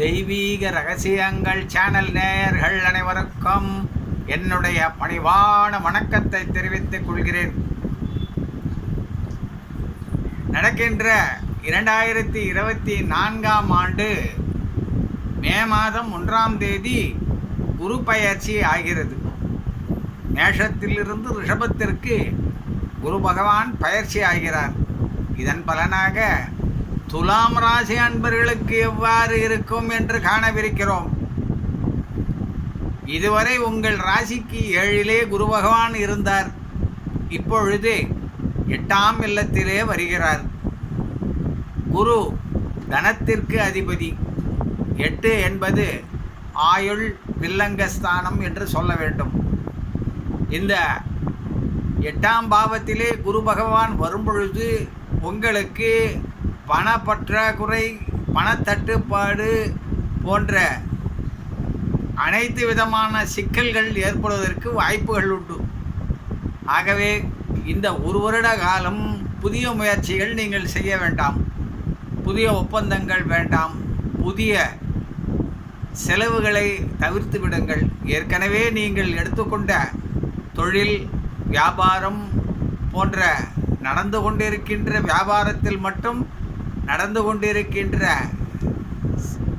தெய்வீக ரகசியங்கள் சேனல் நேயர்கள் அனைவருக்கும் என்னுடைய பணிவான வணக்கத்தை தெரிவித்துக் கொள்கிறேன். நடக்கின்ற இரண்டாயிரத்தி இருபத்தி நான்காம் ஆண்டு மே மாதம் ஒன்றாம் தேதி குரு பயிற்சி ஆகிறது. மேஷத்திலிருந்து ரிஷபத்திற்கு குரு பகவான் பயிற்சி ஆகிறார். இதன் பலனாக துலாம் ராசி அன்பர்களுக்கு எவ்வாறு இருக்கும் என்று காணவிருக்கிறோம். இதுவரை உங்கள் ராசிக்கு ஏழிலே குரு பகவான் இருந்தார். இப்பொழுது எட்டாம் இல்லத்திலே வருகிறார். குரு தனத்திற்கு அதிபதி. எட்டு என்பது ஆயுள் வில்லங்கஸ்தானம் என்று சொல்ல வேண்டும். இந்த எட்டாம் பாவத்திலே குரு பகவான் வரும்பொழுது உங்களுக்கு பணப்பற்றாக்குறை பணத்தட்டுப்பாடு போன்ற அனைத்து விதமான சிக்கல்கள் ஏற்படுவதற்கு வாய்ப்புகள் உண்டு. ஆகவே இந்த ஒரு வருட காலம் புதிய முயற்சிகள் நீங்கள் செய்ய வேண்டாம். புதிய ஒப்பந்தங்கள் வேண்டாம். புதிய செலவுகளை தவிர்த்து விடுங்கள். ஏற்கனவே நீங்கள் எடுத்துக்கொண்ட தொழில் வியாபாரம் போன்ற நடந்து கொண்டிருக்கின்ற வியாபாரத்தில் மட்டும் நடந்து கொண்டிருக்கின்ற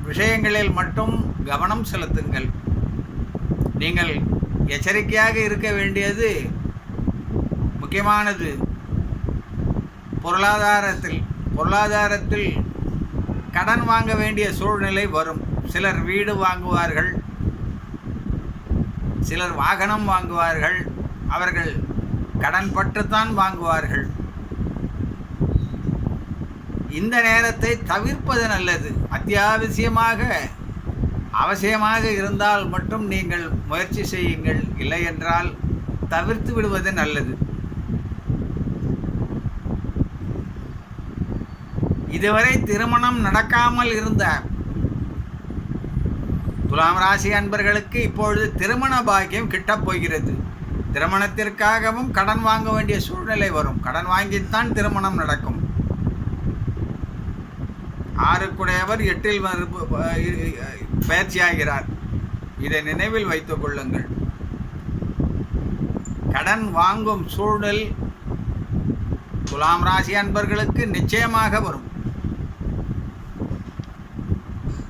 விஷயங்களில் மட்டும் கவனம் செலுத்துங்கள். நீங்கள் எச்சரிக்கையாக இருக்க வேண்டியது முக்கியமானது. பொருளாதாரத்தில் பொருளாதாரத்தில் கடன் வாங்க வேண்டிய சூழ்நிலை வரும். சிலர் வீடு வாங்குவார்கள். சிலர் வாகனம் வாங்குவார்கள். அவர்கள் கடன் பட்டுத்தான் வாங்குவார்கள். இந்த நேரத்தை தவிர்ப்பது நல்லது. அத்தியாவசியமாக அவசியமாக இருந்தால் மட்டும் நீங்கள் முயற்சி செய்யுங்கள். இல்லை என்றால் தவிர்த்து விடுவது நல்லது. இதுவரை திருமணம் நடக்காமல் இருந்த துலாம் ராசி அன்பர்களுக்கு இப்பொழுது திருமண பாக்கியம் கிட்டப் போகிறது. திருமணத்திற்காகவும் கடன் வாங்க வேண்டிய சூழ்நிலை வரும். கடன் வாங்கித்தான் திருமணம் நடக்கும். ஆறுக்குடையவர் எட்டில் பயிற்சியாகிறார். இதை நினைவில் வைத்துக் கொள்ளுங்கள். கடன் வாங்கும் சூழல் துலாம் ராசி அன்பர்களுக்கு நிச்சயமாக வரும்.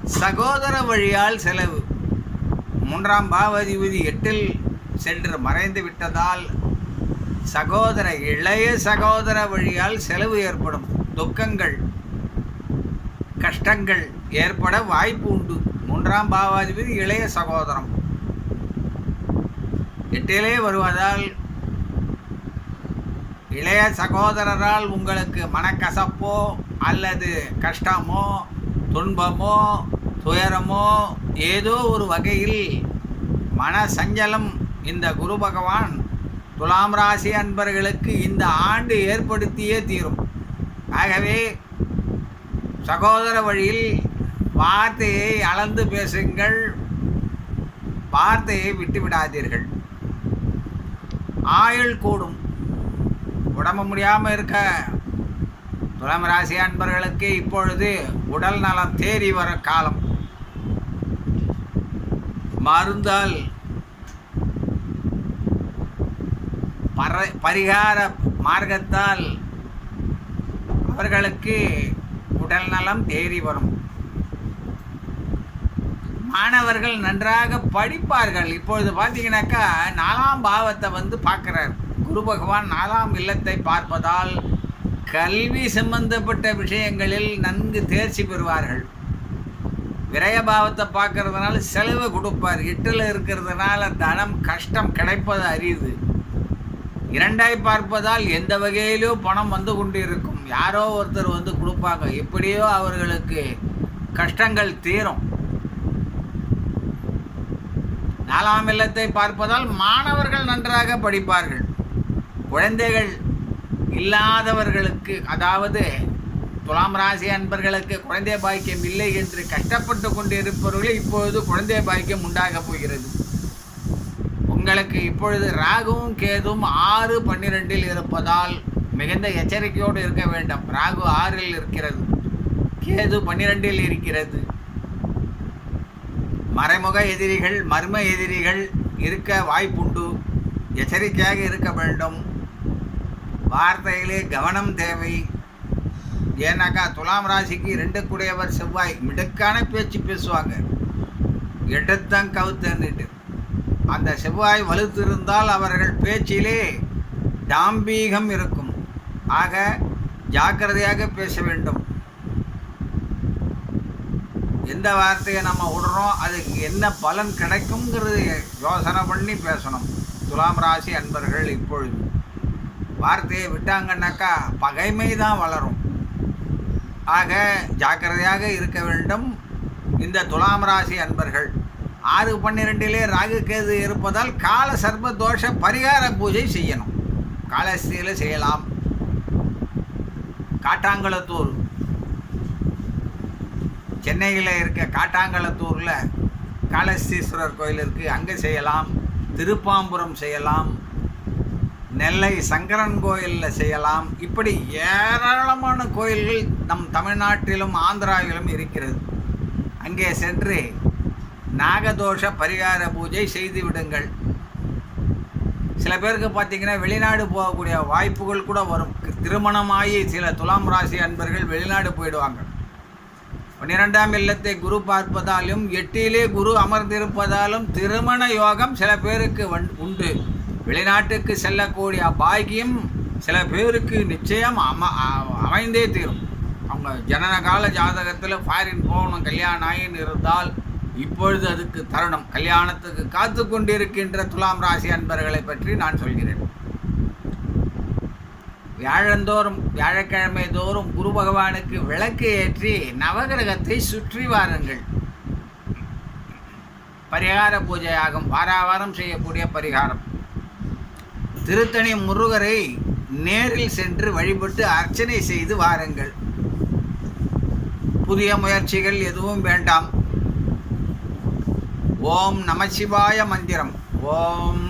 சகோதர வழியால் செலவு. மூன்றாம் பாவதிபதி எட்டில் சென்று மறைந்து விட்டதால் சகோதர இளைய சகோதர வழியால் செலவு ஏற்படும் துக்கங்கள். கஷ்டங்கள் ஏற்பட வாய்ப்பு உண்டு. மூன்றாம் பாவாதிபதி இளைய சகோதரம். எட்டிலே வருவதால் இளைய சகோதரரால் உங்களுக்கு மனக்கசப்போ அல்லது கஷ்டமோ துன்பமோ துயரமோ ஏதோ ஒரு வகையில் மன சஞ்சலம் இந்த குரு பகவான் துலாம் ராசி அன்பர்களுக்கு இந்த ஆண்டு ஏற்படுத்தியே தீரும். ஆகவே சகோதர வழியில் வார்த்தையை அளந்து பேசுங்கள். வார்த்தையை விட்டு விடாதீர்கள். ஆயுள் கூடும். உடம்பு முடியாமல் இருக்க. துலாம் ராசி அன்பர்களுக்கு இப்பொழுது உடல் நலம் தேறி வர காலம். மருந்தால் பர பரிகார மார்க்கத்தால் அவர்களுக்கு உடல் நலம் தேறி வரும். மாணவர்கள் நன்றாக படிப்பார்கள். இப்பொழுது பார்த்தீங்கன்னாக்கா நாலாம் பாவத்தை வந்து பார்க்குறார். குரு பகவான் நாலாம் இல்லத்தை பார்ப்பதால் கல்வி சம்பந்தப்பட்ட விஷயங்களில் நன்கு தேர்ச்சி பெறுவார்கள். விரயபாவத்தை பார்க்கறதுனால செலவு கொடுப்பார். இட்டில் இருக்கிறதுனால தனம் கஷ்டம் கிடைப்பது அரியுது இரண்டாய் பார்ப்பதால் எந்த வகையிலோ பணம் வந்து கொண்டிருக்கும். யாரோ ஒருத்தர் வந்து கொடுப்பாங்க. எப்படியோ அவர்களுக்கு கஷ்டங்கள் தீரும். நாலாம் இல்லத்தை பார்ப்பதால் மாணவர்கள் நன்றாக படிப்பார்கள். குழந்தைகள் இல்லாதவர்களுக்கு அதாவது துலாம் ராசி அன்பர்களுக்கு குழந்தை பாக்கியம் இல்லை என்று கஷ்டப்பட்டு கொண்டு இருப்பவர்கள் இப்பொழுது குழந்தை பாக்கியம் உண்டாகப் போகிறது. உங்களுக்கு இப்பொழுது ராகுவும் கேதும் ஆறு பன்னிரெண்டில் இருப்பதால் மிகுந்த எச்சரிக்கையோடு இருக்க வேண்டும். ராகு ஆறில் இருக்கிறது. கேது பன்னிரெண்டில் இருக்கிறது. மறைமுக எதிரிகள் மர்ம எதிரிகள் இருக்க வாய்ப்புண்டு. எச்சரிக்கையாக இருக்க வேண்டும். வார்த்தையிலே கவனம் தேவை. ஏன்னாக்கா துலாம் ராசிக்கு ரெண்டு கூடியவர் செவ்வாய் மிடுக்கான பேச்சு பேசுவாங்க. எடுத்தம் கவுத்தன்னுட்டு அந்த செவ்வாய் வலுத்திருந்தால் அவர்கள் பேச்சிலே டாம்பீகம் இருக்கும். ஆக ஜாக்கிரதையாக பேச வேண்டும். எந்த வார்த்தையை நம்ம விடுறோம் அதுக்கு என்ன பலன் கிடைக்குங்கிறது யோசனை பண்ணி பேசணும். துலாம் ராசி அன்பர்கள் இப்பொழுது. வார்த்தையை விட்டாங்கன்னாக்கா பகைமை தான் வளரும். ஆக ஜாக்கிரதையாக இருக்க வேண்டும். இந்த துலாம் ராசி அன்பர்கள் ஆறு பன்னிரெண்டிலே ராகு கேது இருப்பதால் கால சர்ப தோஷ பரிகார பூஜை செய்யணும். காலஸ்தியில் செய்யலாம். காட்டாங்குளத்தூர் சென்னையில் இருக்க காட்டாங்குளத்தூரில் காளஸ்தீஸ்வரர் கோயில் இருக்குது அங்கே செய்யலாம். திருப்பாம்புரம் செய்யலாம். நெல்லை சங்கரன் கோயிலில் செய்யலாம். இப்படி ஏராளமான கோயில்கள் நம் தமிழ்நாட்டிலும் ஆந்திராவிலும் இருக்கிறது. அங்கே சென்று நாகதோஷ பரிகார பூஜை செய்து விடுங்கள் சில பேருக்கு பார்த்தீங்கன்னா வெளிநாடு போகக்கூடிய வாய்ப்புகள் கூட வரும். திருமணமாகி சில துலாம் ராசி அன்பர்கள் வெளிநாடு போயிடுவாங்க. பன்னிரெண்டாம் இல்லத்தை குரு பார்ப்பதாலும் எட்டிலே குரு அமர்ந்திருப்பதாலும் திருமண யோகம் சில பேருக்கு உண்டு. வெளிநாட்டுக்கு செல்லக்கூடிய பாக்கியம் சில பேருக்கு நிச்சயம் அம அமைந்தே தீரும். அவங்க ஜனன கால ஜாதகத்தில் ஃபாரின் போகணும் கல்யாணம் ஆகின்னு இருந்தால் இப்பொழுது அதுக்கு தருணம். கல்யாணத்துக்கு காத்து கொண்டிருக்கின்ற துலாம் ராசி அன்பர்களை பற்றி நான் சொல்கிறேன். வியாழந்தோறும் வியாழக்கிழமை தோறும் குரு பகவானுக்கு விளக்கு ஏற்றி நவகிரகத்தை சுற்றி வாருங்கள். பரிகார பூஜையாகும். வாராவாரம் செய்யக்கூடிய பரிகாரம். திருத்தணி முருகரை நேரில் சென்று வழிபட்டு அர்ச்சனை செய்து வாருங்கள். புதிய முயற்சிகள் எதுவும் வேண்டாம். ஓம் நமசிவாய மந்திரம். ஓம்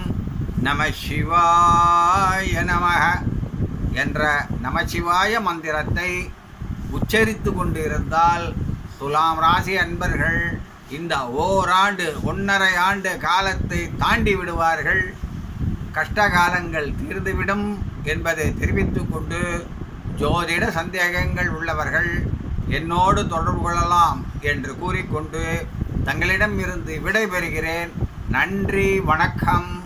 நம சிவாய நமக என்ற நமசிவாய மந்திரத்தை உச்சரித்து கொண்டிருந்தால் துலாம் ராசி அன்பர்கள் இந்த ஓராண்டு ஒன்றரை ஆண்டு காலத்தை தாண்டி விடுவார்கள். கஷ்டகாலங்கள் தீர்ந்துவிடும் என்பதை தெரிவித்து கொண்டு ஜோதிட சந்தேகங்கள் உள்ளவர்கள் என்னோடு தொடர்பு கொள்ளலாம் என்று கூறிக்கொண்டு தங்களிடம் இருந்து விடைபெறுகிறேன். நன்றி வணக்கம்.